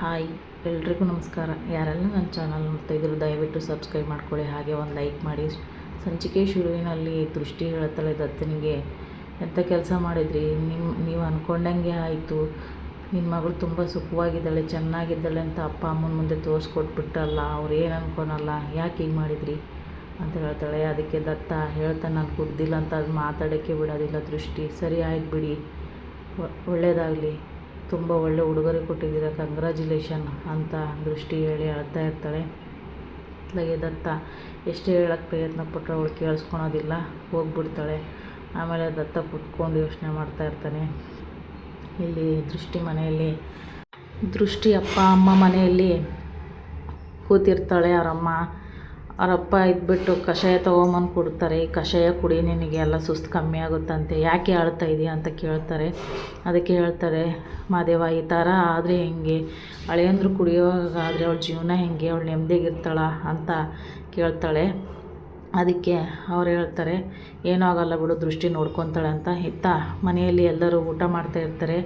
Hi, ಎಲ್ರಿಗೂ ನಮಸ್ಕಾರ. ಯಾರೆಲ್ಲ ನನ್ನ ಚಾನಲ್ ನೋಡ್ತಾ ಇದ್ರು ದಯವಿಟ್ಟು ಸಬ್ಸ್ಕ್ರೈಬ್ ಮಾಡ್ಕೊಳ್ಳಿ. ಹಾಗೆ ಒಂದು ಲೈಕ್ ಮಾಡಿ. ಸಂಚಿಕೆ ಶುರುವಿನಲ್ಲಿ ದೃಷ್ಟಿ ಹೇಳ್ತಾಳೆ ದತ್ತನಿಗೆ ಎಂಥ ಕೆಲಸ ಮಾಡಿದ್ರಿ? ನಿಮ್ಮ ನೀವು ಅಂದ್ಕೊಂಡಂಗೆ ಆಯಿತು. ನಿನ್ನ ಮಗಳು ತುಂಬ ಸುಖವಾಗಿದ್ದಾಳೆ, ಚೆನ್ನಾಗಿದ್ದಾಳೆ ಅಂತ ಅಪ್ಪ ಅಮ್ಮನ ಮುಂದೆ ತೋರಿಸ್ಕೊಟ್ಬಿಟ್ಟಲ್ಲ, ಅವ್ರು ಏನು ಅನ್ಕೊಳಲ್ಲ, ಯಾಕೆ ಹಿಂಗೆ ಮಾಡಿದ್ರಿ? ಅಂತ ಹೇಳ್ತಾಳೆ. ಅದಕ್ಕೆ ದತ್ತ, ಹೇಳ್ತಾನೆ ನಾನು ಕುಡ್ದಿಲ್ಲ ಅಂತ, ಅದು ಮಾತಾಡೋಕ್ಕೆ ಬಿಡೋದಿಲ್ಲ ದೃಷ್ಟಿ. ಸರಿ, ಆಯ್ತು ಬಿಡಿ. ಒಳ್ಳೆಯದಾಗಲಿ ತುಂಬ ಒಳ್ಳೆ ಉಡುಗೊರೆ ಕೊಟ್ಟಿದ್ದೀರ ಕಂಗ್ರ್ಯಾಚುಲೇಷನ್ ಅಂತ ದೃಷ್ಟಿ ಹೇಳಿ ಅಳ್ತಾ ಇರ್ತಾಳೆ. ಅತ್ಲಾಗೆ ದತ್ತ, ಎಷ್ಟೇ ಹೇಳೋಕ್ಕೆ ಪ್ರಯತ್ನ ಪಟ್ಟರೆ ಅವಳು ಕೇಳಿಸ್ಕೊಳೋದಿಲ್ಲ, ಹೋಗ್ಬಿಡ್ತಾಳೆ. ಆಮೇಲೆ ದತ್ತ ಕುತ್ಕೊಂಡು ಯೋಚನೆ ಮಾಡ್ತಾ ಇರ್ತಾನೆ. ಇಲ್ಲಿ ದೃಷ್ಟಿ ಮನೆಯಲ್ಲಿ, ದೃಷ್ಟಿ ಅಪ್ಪ, ಅಮ್ಮ ಮನೆಯಲ್ಲಿ ಕೂತಿರ್ತಾಳೆ, ಅವರಮ್ಮ. ಅವರಪ್ಪ ಇದ್ಬಿಟ್ಟು ಕಷಾಯ ತೊಗೊಂಬಂದು ಕೊಡ್ತಾರೆ, ಈ ಕಷಾಯ ಕುಡಿ ನಿನಗೆ ಎಲ್ಲ ಸುಸ್ತು ಕಮ್ಮಿ ಆಗುತ್ತಂತೆ, ಯಾಕೆ ಅಳ್ತಾ ಇದೆಯಾ? ಅಂತ ಕೇಳ್ತಾರೆ. ಅದಕ್ಕೆ ಹೇಳ್ತಾರೆ ಮಾದೇವ ಈ ಥರ ಆದರೆ ಹೆಂಗೆ? ಹಳೆಯಂದ್ರು ಕುಡಿಯೋವಾಗಾದರೆ ಅವಳ ಜೀವನ ಹೆಂಗೆ? ಅವಳು ನೆಮ್ಮದಿಗಿರ್ತಾಳ ಅಂತ ಕೇಳ್ತಾಳೆ. ಅದಕ್ಕೆ ಅವ್ರು ಹೇಳ್ತಾರೆ, ಏನೂ ಆಗಲ್ಲ ಬಿಡು, ದೃಷ್ಟಿ ನೋಡ್ಕೊತಾಳೆ ಅಂತ ಇತ್ತ ಮನೆಯಲ್ಲಿ ಎಲ್ಲರೂ ಊಟ ಮಾಡ್ತಾ ಇರ್ತಾರೆ.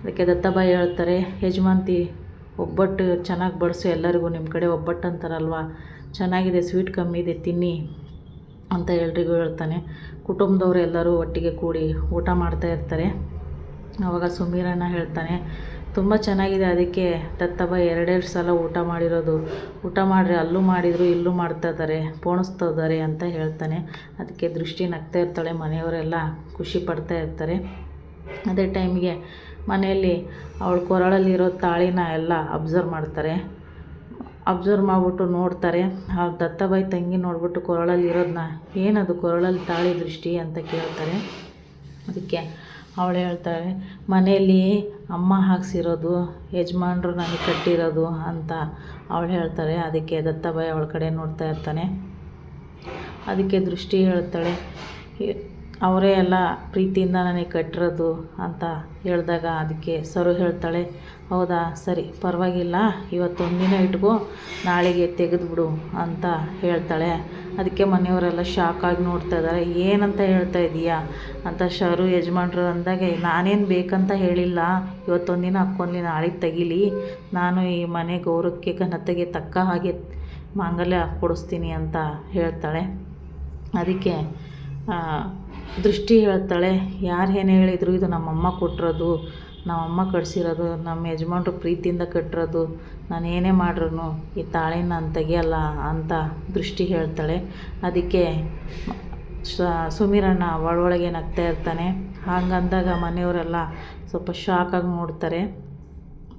ಅದಕ್ಕೆ ದತ್ತಬಾಯಿ ಹೇಳ್ತಾರೆ, ಯಜಮಾನ್ತಿ ಒಬ್ಬಟ್ಟು ಚೆನ್ನಾಗಿ ಬಡಿಸು, ಎಲ್ಲರಿಗೂ ನಿಮ್ಮ ಕಡೆ ಒಬ್ಬಟ್ಟು ಅಂತಾರಲ್ವ? ಚೆನ್ನಾಗಿದೆ, ಸ್ವೀಟ್ ಕಮ್ಮಿ ಇದೆ, ತಿನ್ನಿ ಅಂತ ಎಲ್ರಿಗೂ ಹೇಳ್ತಾನೆ. ಕುಟುಂಬದವರು ಎಲ್ಲರೂ ಒಟ್ಟಿಗೆ ಕೂಡಿ ಊಟ ಮಾಡ್ತಾ ಇರ್ತಾರೆ. ಆವಾಗ ಸುಮೀರಣ್ಣ ಹೇಳ್ತಾನೆ, ತುಂಬ ಚೆನ್ನಾಗಿದೆ ಅದಕ್ಕೆ ದತ್ತಬ್ಬ ಎರಡೆರಡು ಸಲ ಊಟ ಮಾಡಿರೋದು. ಊಟ ಮಾಡಿರಿ, ಅಲ್ಲೂ ಮಾಡಿದರು, ಇಲ್ಲೂ ಮಾಡ್ತಾ ಇದ್ದಾರೆ, ಪೋಣಿಸ್ತಾ ಇದ್ದಾರೆ ಅಂತ ಹೇಳ್ತಾನೆ. ಅದಕ್ಕೆ ದೃಷ್ಟಿ ನಗ್ತಾ ಇರ್ತಾಳೆ, ಮನೆಯವರೆಲ್ಲ ಖುಷಿ ಪಡ್ತಾ ಇರ್ತಾರೆ. ಅದೇ ಟೈಮಿಗೆ ಮನೆಯಲ್ಲಿ ಅವಳ ಕೊರಳಲ್ಲಿರೋ ತಾಳಿನ ಎಲ್ಲ ಅಬ್ಸರ್ವ್ ಮಾಡ್ತಾರೆ. ಅಬ್ಸರ್ವ್ ಮಾಡಿಬಿಟ್ಟು ನೋಡ್ತಾರೆ. ಆ ದತ್ತಬಾಯಿ ತಂಗಿ ನೋಡ್ಬಿಟ್ಟು ಕೊರಳಲ್ಲಿರೋದನ್ನ ಏನದು ಕೊರಳಲ್ಲಿ ತಾಳಿ ದೃಷ್ಟಿ ಅಂತ ಕೇಳ್ತಾರೆ. ಅದಕ್ಕೆ ಅವಳು ಹೇಳ್ತಾಳೆ, ಮನೆಯಲ್ಲಿ ಅಮ್ಮ ಹಾಕ್ಸಿರೋದು, ಯಜಮಾನ್ರು ನನಗೆ ಕಟ್ಟಿರೋದು ಅಂತ ಅವಳು ಹೇಳ್ತಾರೆ. ಅದಕ್ಕೆ ದತ್ತಬಾಯಿ ಅವಳ ಕಡೆ ನೋಡ್ತಾ ಇರ್ತಾನೆ. ಅದಕ್ಕೆ ದೃಷ್ಟಿ ಹೇಳ್ತಾಳೆ "ಈ- ಅವರೇ ಎಲ್ಲ ಪ್ರೀತಿಯಿಂದ ನನಗೆ ಕಟ್ಟಿರೋದು ಅಂತ ಹೇಳಿದಾಗ ಅದಕ್ಕೆ ಸರು ಹೇಳ್ತಾಳೆ, ಹೌದಾ, ಸರಿ, ಪರವಾಗಿಲ್ಲ ಇವತ್ತೊಂದಿನ ಇಟ್ಕೋ, ನಾಳೆಗೆ ತೆಗೆದುಬಿಡು ಅಂತ ಹೇಳ್ತಾಳೆ. ಅದಕ್ಕೆ ಮನೆಯವರೆಲ್ಲ ಶಾಕಾಗಿ ನೋಡ್ತಾ ಇದ್ದಾರೆ. ಏನಂತ ಹೇಳ್ತಾ ಇದೀಯಾ? ಅಂತ ಶರು ಯಜಮಾನ್ರು ಅಂದಾಗ, ನಾನೇನು ಬೇಕಂತ ಹೇಳಿಲ್ಲ. ಇವತ್ತೊಂದಿನ ಹಾಕ್ಕೊಂಡು ನಾಳೆಗೆ ತೆಗೀಲಿ. ನಾನು ಈ ಮನೆ ಗೌರವಕ್ಕೆ ಘನತೆಗೆ ತಕ್ಕ ಹಾಗೆ ಮಾಂಗಲ್ಯ ಕೊಡಿಸ್ತೀನಿ ಅಂತ ಹೇಳ್ತಾಳೆ. ಅದಕ್ಕೆ ದೃಷ್ಟಿ ಹೇಳ್ತಾಳೆ. ಯಾರು ಏನು ಹೇಳಿದ್ರು ಇದು ನಮ್ಮಮ್ಮ ಕೊಟ್ಟಿರೋದು ನಮ್ಮಮ್ಮ ಕಟ್ಸಿರೋದು ನಮ್ಮ ಯಜಮಾನ್ರು ಪ್ರೀತಿಯಿಂದ ಕಟ್ಟಿರೋದು ನಾನು ಏನೇ ಮಾಡ್ರೂ ಈ ತಾಳಿನ ನಾನು ತೆಗಿಯಲ್ಲ ಅಂತ ದೃಷ್ಟಿ ಹೇಳ್ತಾಳೆ. ಅದಕ್ಕೆ ಸುಮೀರಣ್ಣ ಒಳೊಳಗೆ ನಗ್ತಾ ಇರ್ತಾನೆ, ಹಾಗಂದಾಗ ಮನೆಯವರೆಲ್ಲ ಸ್ವಲ್ಪ ಶಾಕಾಗಿ ನೋಡ್ತಾರೆ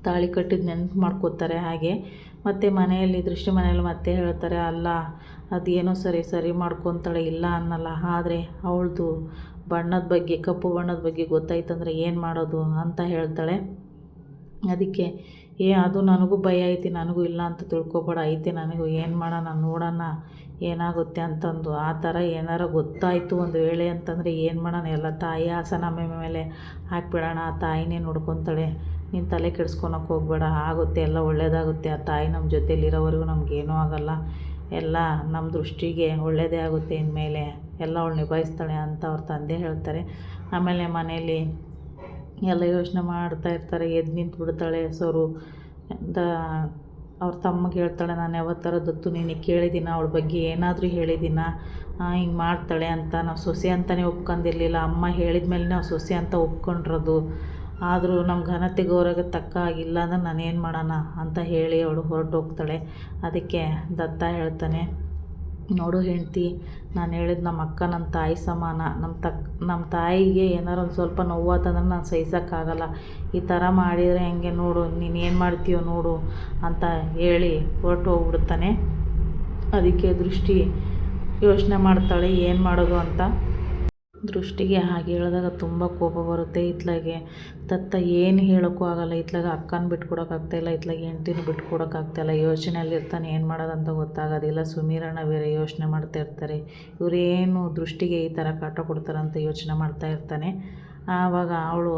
ತಾಳಿ ಕಟ್ಟಿದ ನೆನ್ಪು ಮಾಡ್ಕೋತಾರೆ ಹಾಗೆ. ಮತ್ತು ಮನೆಯಲ್ಲಿ ದೃಷ್ಟಿ ಮನೆಯಲ್ಲಿ ಮತ್ತೆ ಹೇಳ್ತಾರೆ, ಅಲ್ಲ, ಅದೇನೋ ಸರಿ ಸರಿ ಮಾಡ್ಕೊತಾಳೆ, ಇಲ್ಲ ಅನ್ನಲ್ಲ. ಆದರೆ ಅವಳದು ಬಣ್ಣದ ಬಗ್ಗೆ, ಕಪ್ಪು ಬಣ್ಣದ ಬಗ್ಗೆ ಗೊತ್ತಾಯ್ತಂದ್ರೆ ಏನು ಮಾಡೋದು? ಅಂತ ಹೇಳ್ತಾಳೆ. ಅದಕ್ಕೆ, ಏ, ಅದು ನನಗೂ ಭಯ ಐತಿ, ನನಗೂ ಇಲ್ಲ ಅಂತ ತಿಳ್ಕೊಬೇಡ. ಐತೆ, ನನಗೂ ಏನು ಮಾಡೋಣ, ನೋಡೋಣ, ಏನಾಗುತ್ತೆ? ಅಂತಂದು. ಆ ಥರ ಏನಾರ ಗೊತ್ತಾಯಿತು ಒಂದು ವೇಳೆ ಅಂತಂದರೆ ಏನು ಮಾಡೋಣ? ಎಲ್ಲ ತಾಯಿ ಆಸನ ಮೇಲೆ ಹಾಕ್ಬಿಡೋಣ. ಆ ತಾಯಿನೇ ನೋಡ್ಕೊತಾಳೆ. ನೀನು ತಲೆ ಕೆಡಿಸ್ಕೊಳಕ್ಕೆ ಹೋಗ್ಬೇಡ, ಆಗುತ್ತೆ, ಎಲ್ಲ ಒಳ್ಳೆಯದಾಗುತ್ತೆ ಆ ತಾಯಿ ನಮ್ಮ ಜೊತೇಲಿರೋವರೆಗೂ ನಮಗೇನೂ ಆಗಲ್ಲ. ಎಲ್ಲ ನಮ್ಮ ದೃಷ್ಟಿಗೆ ಒಳ್ಳೆಯದೇ ಆಗುತ್ತೆ ಇನ್ಮೇಲೆ. ಎಲ್ಲ ಅವಳು ನಿಭಾಯಿಸ್ತಾಳೆ ಅಂತ ಅವ್ರ ತಂದೆ ಹೇಳ್ತಾರೆ. ಆಮೇಲೆ ಮನೆಯಲ್ಲಿ ಎಲ್ಲ ಯೋಚನೆ ಮಾಡ್ತಾ ಇರ್ತಾರೆ ಎದ್ದು ನಿಂತು ಬಿಡ್ತಾಳೆ ಸೋರು ಅಂತ ಅವ್ರ ತಮ್ಮಗೆ ಹೇಳ್ತಾಳೆ, ನಾನು ಯಾವತ್ತರ ದತ್ತು ನೀನು ಕೇಳಿದ್ದೀನ ಅವಳ ಬಗ್ಗೆ ಏನಾದರೂ ಹೇಳಿದ್ದೀನ ಹಿಂಗೆ ಮಾಡ್ತಾಳೆ ಅಂತ. ನಾವು ಸೊಸೆ ಅಂತಲೇ ಒಪ್ಕೊಂಡಿರಲಿಲ್ಲ. ಅಮ್ಮ ಹೇಳಿದ ಮೇಲೆ ನಾವು ಸೊಸೆ ಅಂತ ಒಪ್ಕೊಂಡಿರೋದು. ಆದರೂ ನಮ್ಮ ಘನತೆ ಗೌರವಕ್ಕೆ ತಕ್ಕ ಆಗಿಲ್ಲ ಅಂದ್ರೆ ನಾನು ಏನು ಮಾಡೋಣ ಅಂತ ಹೇಳಿ ಅವಳು ಹೊರಟು ಹೋಗ್ತಾಳೆ ಅದಕ್ಕೆ ದತ್ತ ಹೇಳ್ತಾನೆ, ನೋಡು ಹೆಂಡ್ತಿ, ನಾನು ಹೇಳಿದ ನಮ್ಮ ಅಕ್ಕ ನಮ್ಮ ತಾಯಿ ಸಮಾನ. ನಮ್ಮ ತಕ್ ನಮ್ಮ ತಾಯಿಗೆ ಏನಾರು ಒಂದು ಸ್ವಲ್ಪ ನೋವಾತಂದ್ರೆ ನಾನು ಸಹಿಸೋಕ್ಕಾಗಲ್ಲ. ಈ ಥರ ಮಾಡಿದರೆ ಹೆಂಗೆ ನೋಡು, ನೀನು ಏನು ಮಾಡ್ತೀಯೋ ನೋಡು ಅಂತ ಹೇಳಿ ಹೊರಟು ಹೋಗ್ಬಿಡ್ತಾನೆ ಅದಕ್ಕೆ ದೃಷ್ಟಿ ಯೋಚನೆ ಮಾಡ್ತಾಳೆ, ಏನು ಮಾಡೋದು? ಅಂತ ದೃಷ್ಟಿಗೆ ಹಾಗೆ ಹೇಳಿದಾಗ ತುಂಬ ಕೋಪ ಬರುತ್ತೆ. ಇತ್ಲಾಗೆ ತತ್ತ ಏನು ಹೇಳೋಕ್ಕೂ ಆಗಲ್ಲ. ಇತ್ಲಾಗ ಅಕ್ಕನ ಬಿಟ್ಕೊಡೋಕ್ಕಾಗ್ತಾಯಿಲ್ಲ ಇತ್ಲಾಗ ಹೆಂಡ್ತಿನ ಬಿಟ್ಕೊಡೋಕ್ಕಾಗ್ತಾಯಿಲ್ಲ ಯೋಚನೆಯಲ್ಲಿ ಇರ್ತಾನೆ, ಏನು ಮಾಡೋದಂತ ಗೊತ್ತಾಗೋದಿಲ್ಲ. ಸುಮೀರಣ್ಣ ಬೇರೆ ಯೋಚನೆ ಮಾಡ್ತಾ ಇರ್ತಾರೆ. ಇವರೇನು ದೃಷ್ಟಿಗೆ ಈ ಥರ ಕಾಟ ಕೊಡ್ತಾರಂತ ಯೋಚನೆ ಮಾಡ್ತಾ ಇರ್ತಾನೆ. ಆವಾಗ ಅವಳು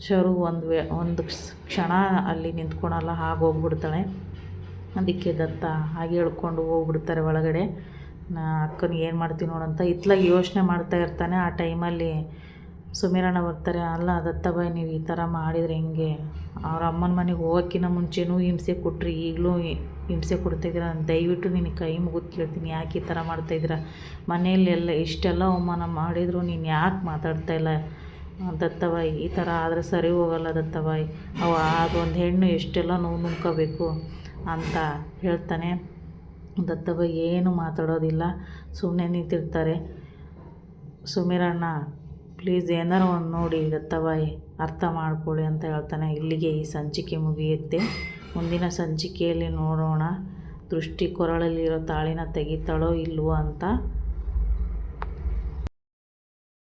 ಶರು ಒಂದು ವೇ, ಒಂದು ಕ್ಷಣ ಅಲ್ಲಿ ನಿಂತ್ಕೊಳಲ್ಲ ಹಾಗೆ ಹೋಗ್ಬಿಡ್ತಾಳೆ. ಅದಕ್ಕೆ ದತ್ತ ಹಾಗೆ ಹೇಳ್ಕೊಂಡು ಹೋಗ್ಬಿಡ್ತಾರೆ ಒಳಗಡೆ. ನಾ ಅಕ್ಕನಿಗೆ ಏನು ಮಾಡ್ತೀನಿ ನೋಡಂತ ಇತ್ಲಾಗ ಯೋಚನೆ ಮಾಡ್ತಾ ಇರ್ತಾನೆ. ಆ ಟೈಮಲ್ಲಿ ಸುಮೀರಣ್ಣ ಬರ್ತಾರೆ, ಅಲ್ಲ ದತ್ತಬಾಯಿ ನೀವು ಈ ಥರ ಮಾಡಿದರೆ ಹೆಂಗೆ? ಅವ್ರ ಅಮ್ಮನ ಮನೆಗೆ ಹೋಗೋಕ್ಕಿಂತ ಮುಂಚೆನೂ ಹಿಂಸೆ ಕೊಟ್ರಿ, ಈಗಲೂ ಹಿಂಸೆ ಕೊಡ್ತಾಯಿದ್ದೀರ ದಯವಿಟ್ಟು ನಿನಗೆ ಕೈ ಮುಗಿದು ಕೇಳ್ತೀನಿ, ಯಾಕೆ ಈ ಥರ ಮಾಡ್ತಾಯಿದ್ದೀರ ಮನೆಯಲ್ಲಿ ಎಲ್ಲ ಇಷ್ಟೆಲ್ಲ ಅವಮಾನ ಮಾಡಿದರೂ, ನೀನು ಯಾಕೆ ಮಾತಾಡ್ತಾ ಇಲ್ಲ? ದತ್ತಬಾಯಿ ಈ ಥರ ಆದರೆ ಸರಿ ಹೋಗಲ್ಲ ದತ್ತಬಾಯಿ ಅವ ಅದೊಂದು ಹೆಣ್ಣು ಎಷ್ಟೆಲ್ಲ ನೋವು ನುಂಕೋಬೇಕು ಅಂತ ಹೇಳ್ತಾನೆ. ದತ್ತಬಾಯಿ ಏನು ಮಾತಾಡೋದಿಲ್ಲ. ಸುಮ್ಮನೆ ನಿಂತಿರ್ತಾರೆ. ಸುಮೀರಣ್ಣ, ಪ್ಲೀಸ್ ಏನಾರು ಒಂದು ನೋಡಿ ದತ್ತಬಾಯಿ ಅರ್ಥ ಮಾಡ್ಕೊಳ್ಳಿ ಅಂತ ಹೇಳ್ತಾನೆ. ಇಲ್ಲಿಗೆ ಈ ಸಂಚಿಕೆ ಮುಗಿಯುತ್ತೆ. ಮುಂದಿನ ಸಂಚಿಕೆಯಲ್ಲಿ ನೋಡೋಣ. ದೃಷ್ಟಿ ಕೊರಳಲ್ಲಿರೋ ತಾಳಿನ ತೆಗಿತಾಳೋ ಇಲ್ವೋ ಅಂತ